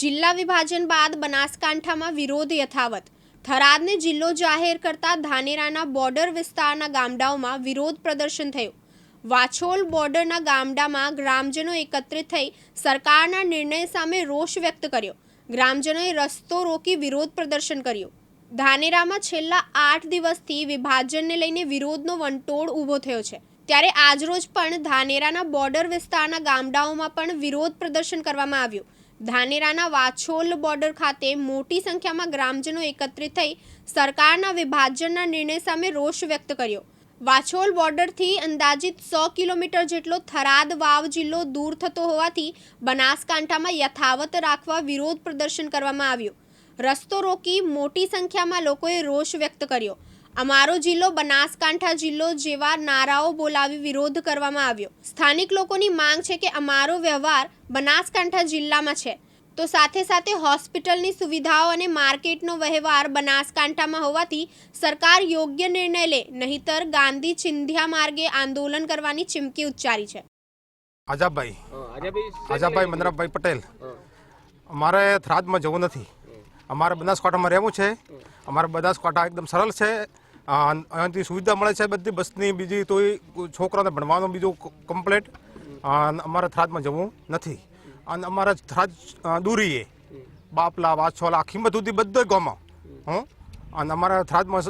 જિલ્લા વિભાજન બાદ બનાસકાંઠામાં વિરોધ યથાવત. થરાદને જિલ્લો જાહેર કરતા ધાનેરાના બોર્ડર વિસ્તારના ગામડાઓમાં વિરોધ પ્રદર્શન થયું. વાછોલ બોર્ડરના ગામડામાં ગ્રામજનો એકત્રિત થઈ સરકારના નિર્ણય સામે રોષ વ્યક્ત કર્યો. ગ્રામજનોએ રસ્તો રોકી વિરોધ પ્રદર્શન કર્યું. ધાનેરામાં છેલ્લા આઠ દિવસથી વિભાજનને લઈને વિરોધનો વંટોળ ઊભો થયો છે. ત્યારે આજરોજ પણ ધાનેરાના બોર્ડર વિસ્તારના ગામડાઓમાં પણ વિરોધ પ્રદર્શન કરવામાં આવ્યું. ધાનેરાના વાછોલ બોર્ડર ખાતે મોટી સંખ્યામાં ગ્રામજનો એકત્રિત થઈ સરકારના વિભાજનના નિર્ણય સામે રોષ વ્યક્ત કર્યો. વાછોલ બોર્ડરથી અંદાજિત સો કિલોમીટર જેટલો થરાદ વાવ જિલ્લો દૂર થતો હોવાથી બનાસકાંઠામાં યથાવત રાખવા વિરોધ પ્રદર્શન કરવામાં આવ્યું. રસ્તો રોકી મોટી સંખ્યામાં લોકોએ રોષ વ્યક્ત કર્યો. અમારો જિલ્લો બનાસકાંઠા જિલ્લો જેવા નારાઓ બોલાવી વિરોધ કરવામાં આવ્યો. સ્થાનિક લોકોની માંગ છે કે અમારો વ્યવહાર બનાસકાંઠા જિલ્લામાં છે. તો સાથે સાથે હોસ્પિટલની સુવિધાઓ અને માર્કેટનો વ્યવહાર બનાસકાંઠામાં હોવાથી સરકાર યોગ્ય નિર્ણય લે નહીતર ગાંધી ચિંધ્યા માર્ગે આંદોલન કરવાની ચીમકી ઉચ્ચારી છે. આજાબભાઈ આજાભાઈ મંદરાભાઈ પટેલ. અમારે થરાદમાં જવું નથી. અમારે બનાસકાંઠામાં રહેવું છે. અમારે બનાસકાંઠા એકદમ સરળ છે. અ, અહીંયાથી સુવિધા મળે છે બધી બસની. બીજી તોય છોકરાને ભણવાનું બીજું કમ્પ્લેટ અમારે થરાદમાં જવું નથી. અને અમારે થરાદ દૂરીએ. બાપલા વાછોલા ખીમત સુધી બધો ગામમાં. હું? અને અમારે થરાદમાં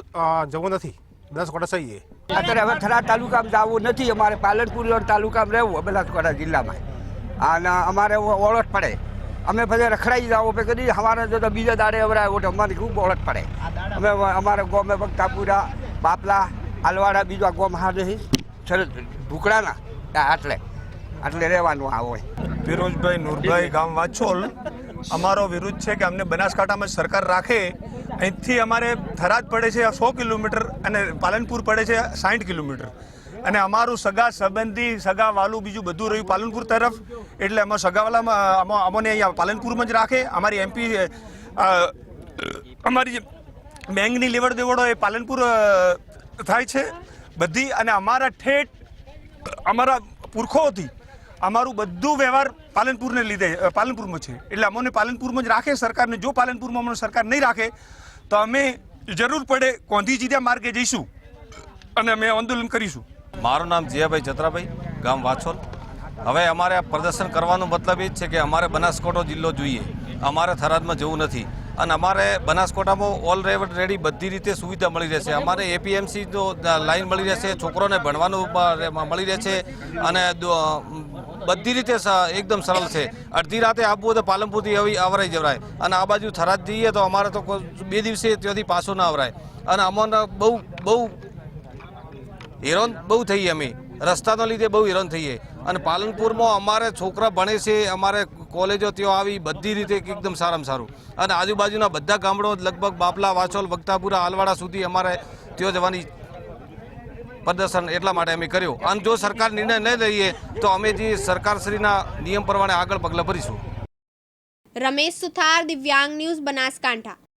જવું નથી. બનાસકાંઠા સહીએ. અત્યારે હવે થરાદ તાલુકામાં જવું નથી. અમારે પાલનપુર તાલુકામાં રહેવું બનાસકાંઠા જિલ્લામાં. અને અમારે ઓળખ પડે. અમે પછી રખડાઈ જાવ પછી કદી અમારે જો બીજા દાડે અવરાય એટલે અમારી ખૂબ ઓળખ પડે. અમે અમારા ગોમે વક્તાપુરા બાપલા, આલવાડા બીજા ગોમ હાથે સરસ ઢુકડાના આટલે. આટલે રહેવાનું આ હોય. ફિરોજભાઈ નૂરભાઈ ગામ વાછોલ. અમારો વિરુદ્ધ છે કે અમને બનાસકાંઠામાં સરકાર રાખે. અહીંથી અમારે થરાદ પડે છે, સો કિલોમીટર અને પાલનપુર પડે છે સાઠ કિલોમીટર. અને અમારું સગા સંબંધી, સગા વાલું બીજું બધું રહ્યું પાલનપુર તરફ. એટલે અમે સગાવાલામાં, અમો- અમને અહીંયા પાલનપુરમાં જ રાખે. અમારી એમપી અમારી બેંકની લેવડ દેવડો એ પાલનપુર થાય છે. બધી અને અમારા ઠેઠ, અમારા પુરખોથી અમારું બધું વ્યવહાર પાલનપુરને લીધે પાલનપુરમાં છે. એટલે અમને પાલનપુરમાં જ રાખે સરકારને. જો પાલનપુરમાં અમને સરકાર નહીં રાખે, તો અમે જરૂર પડે ગાંધીજીના માર્ગે જઈશું અને અમે આંદોલન કરીશું. મારું નામ જીયાભાઈ જત્રાભાઈ, ગામ વાછોલ. હવે અમારે આ પ્રદર્શન કરવાનો મતલબ એ જ છે કે અમારે બનાસકાંઠો જિલ્લો જોઈએ. અમારે થરાદમાં જવું નથી. અને અમારે બનાસકોટામાં બનાસકાંઠામાં ઓલરેડી બધી રીતે સુવિધા મળી રહેશે. અમારે એપીએમસી તો લાઈન મળી રહેશે છોકરોને ભણવાનું મળી રહેશે અને બધી રીતે એકદમ સરળ છે. અડધી રાતે આવવું હોય તો પાલનપુરથી આવી આવરાઈ જવરાય. અને આ બાજુ થરાદ જઈએ તો અમારે તો બે દિવસે ત્યાંથી પાછું ના આવરાય. અને અમને બહુ બહુ હેરાન બહુ થઈએ અમે. રસ્તાના લીધે બહુ હેરાન થઈએ. અને પાલનપુરમાં અમારે છોકરા ભણે છે, અમારે કોલેજો ત્યાં આવી, બધી રીતે એકદમ સારામાં સારું. અને આજુબાજુના બધા ગામડો લગભગ બાપલા વાછોલ વક્તાપુરા આલવાડા સુધી અમારે ત્યાં જવાની પ્રદર્શન એટલા માટે અમે કર્યું. અને જો સરકાર નિર્ણય નહીં લઈએ, તો અમે જે સરકારશ્રીના નિયમ પ્રમાણે આગળ પગલાં ભરીશું. રમેશ સુથાર, દિવ્યાંગ ન્યૂઝ બનાસકાંઠા.